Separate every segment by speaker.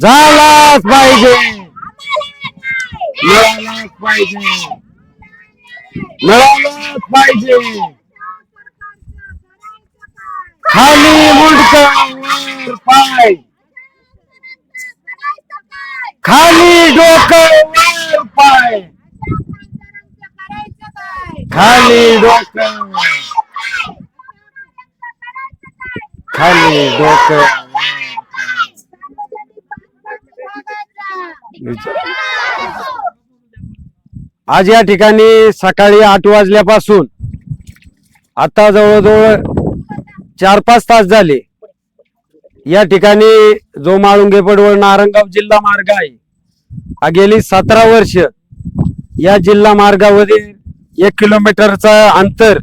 Speaker 1: झालाच पाहिजे. मिळालाच पाहिजे. मिळालाच पाहिजे. खाली मुंडक वर पाय. खाली डोकं वर पाय. खाली डोकं. खाली डोकं. आज या ठिकाणी सकाळी आठ वाजल्यापासून आता जवळजवळ चार पाच तास झाले. या ठिकाणी जो माळुंगे पडवळ नारंगाव जिल्हा मार्ग आहे हा गेली सतरा वर्ष या जिल्हा मार्गावरील एक किलोमीटरचा अंतर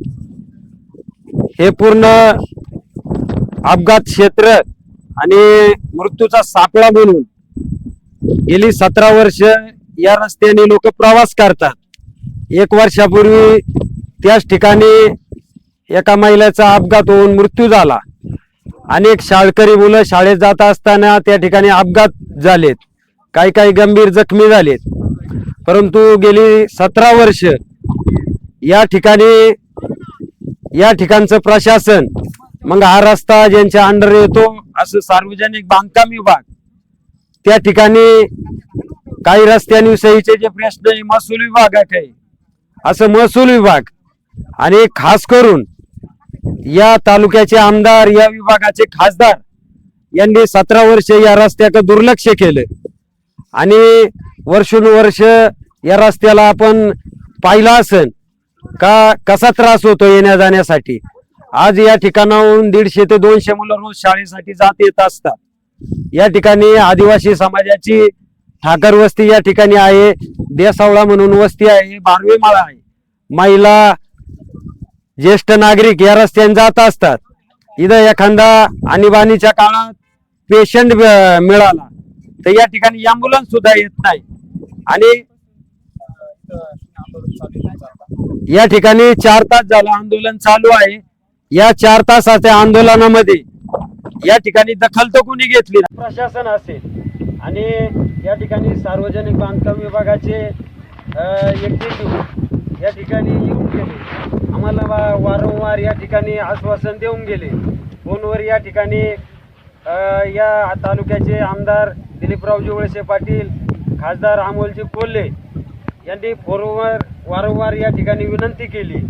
Speaker 1: हे पूर्ण अपघात क्षेत्र आणि मृत्यूचा सापळा म्हणून गेली सतरा वर्ष या रस्त्याने लोक प्रवास करतात. एक वर्षापूर्वी त्याच ठिकाणी एका महिलेचा अपघात होऊन मृत्यू झाला. अनेक शाळकरी मुलं शाळेत जात असताना त्या ठिकाणी अपघात झालेत. काही काही गंभीर जखमी झालेत. परंतु गेली सतरा वर्ष या ठिकाणी या ठिकाणचं प्रशासन मग हा रस्ता ज्यांच्या अंडर येतो असं सार्वजनिक बांधकाम विभाग त्या ठिकाणी काही रस्त्यांविषयीचे जे प्रश्न आहे महसूल विभागात आहे. असं महसूल विभाग आणि खास करून या तालुक्याचे आमदार या विभागाचे खासदार यांनी सतरा वर्ष या रस्त्याचं दुर्लक्ष केलं. आणि वर्षानुवर्ष या रस्त्याला आपण पाहिला असन का कसा त्रास होतो येण्या जाण्यासाठी आज या ठिकाणाहून दीडशे ते दोनशे मुलं रोज शाळेसाठी जात येत असतात. या ठिकाणी आदिवासी समाजाची ठाकर वस्ती या ठिकाणी आहे देसावळा म्हणून वस्ती आहे बारवी माळा आहे. महिला ज्येष्ठ नागरिक या रस्त्याने जात असतात. इथं एखादा आणीबाणीच्या काळात पेशंट मिळाला तर या ठिकाणी अँब्युलन्स सुद्धा येत नाही. आणि या ठिकाणी चार तास झालं आंदोलन चालू आहे. या चार तासाच्या आंदोलनामध्ये या ठिकाणी दखल तर कोणी घेतली प्रशासन असेल आणि या ठिकाणी सार्वजनिक बांधकाम विभागाचे एक्झिक्युटिव्ह या ठिकाणी येऊन गेले. आम्हाला वारंवार या ठिकाणी आश्वासन देऊन गेले. फोनवर या ठिकाणी या तालुक्याचे आमदार दिलीपरावजी वळसे पाटील खासदार अमोलजी कोल्हे यांनी फोनवर वारंवार या ठिकाणी विनंती केली.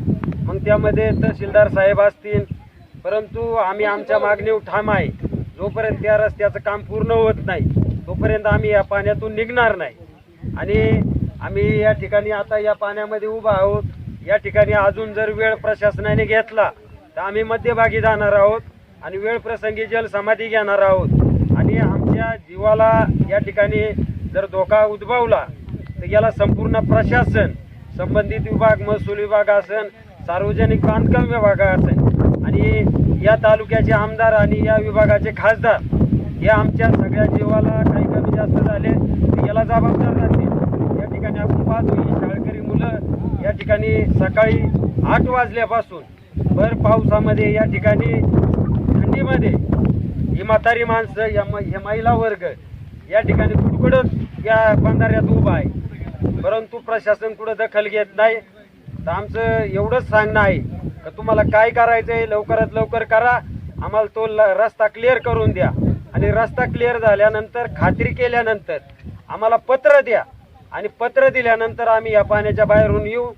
Speaker 1: मग त्यामध्ये तहसीलदार साहेब असतील परंतु आम्ही आमच्या मागणीवर ठाम आहे. जोपर्यंत त्या रस्त्याचं काम पूर्ण होत नाही तोपर्यंत आम्ही या पाण्यातून निघणार नाही. आणि आम्ही या ठिकाणी आता या पाण्यामध्ये उभा आहोत. या ठिकाणी अजून जर वेळ प्रशासनाने घेतला तर आम्ही मध्यभागी जाणार आहोत आणि वेळ प्रसंगी जलसमाधी घेणार आहोत. आणि आमच्या जीवाला या ठिकाणी जर धोका उद्भवला तर याला संपूर्ण प्रशासन संबंधित विभाग महसूल विभाग असन सार्वजनिक बांधकाम विभागाचं असेल आणि या तालुक्याचे आमदार आणि या विभागाचे खासदार हे आमच्या सगळ्या जीवाला काही कमी जास्त झाले याला जबाबदार राहतील. या ठिकाणी आपण पाहतो ही शाळकरी मुलं या ठिकाणी सकाळी आठ वाजल्यापासून भर पावसामध्ये या ठिकाणी थंडीमध्ये ही म्हातारी माणसं या म- हे महिला वर्ग या ठिकाणी कुडकुडत या बंधाऱ्यात उभा आहे. परंतु प्रशासन कुठं दखल घेत नाही तर आमचं एवढंच सांगणं आहे का तुम्हाला काय करायचं आहे लवकरात लवकर करा. आम्हाला तो ल- रस्ता क्लिअर करून द्या. आणि रस्ता क्लिअर झाल्यानंतर खात्री केल्यानंतर आम्हाला पत्र द्या. आणि पत्र दिल्यानंतर आम्ही या पाण्याच्या बाहेरून येऊ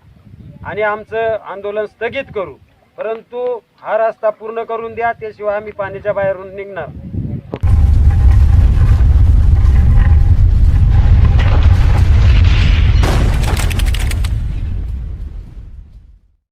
Speaker 1: आणि आमचं आंदोलन स्थगित करू. परंतु हा रस्ता पूर्ण करून द्या त्याशिवाय आम्ही पाण्याच्या बाहेरून निघणार.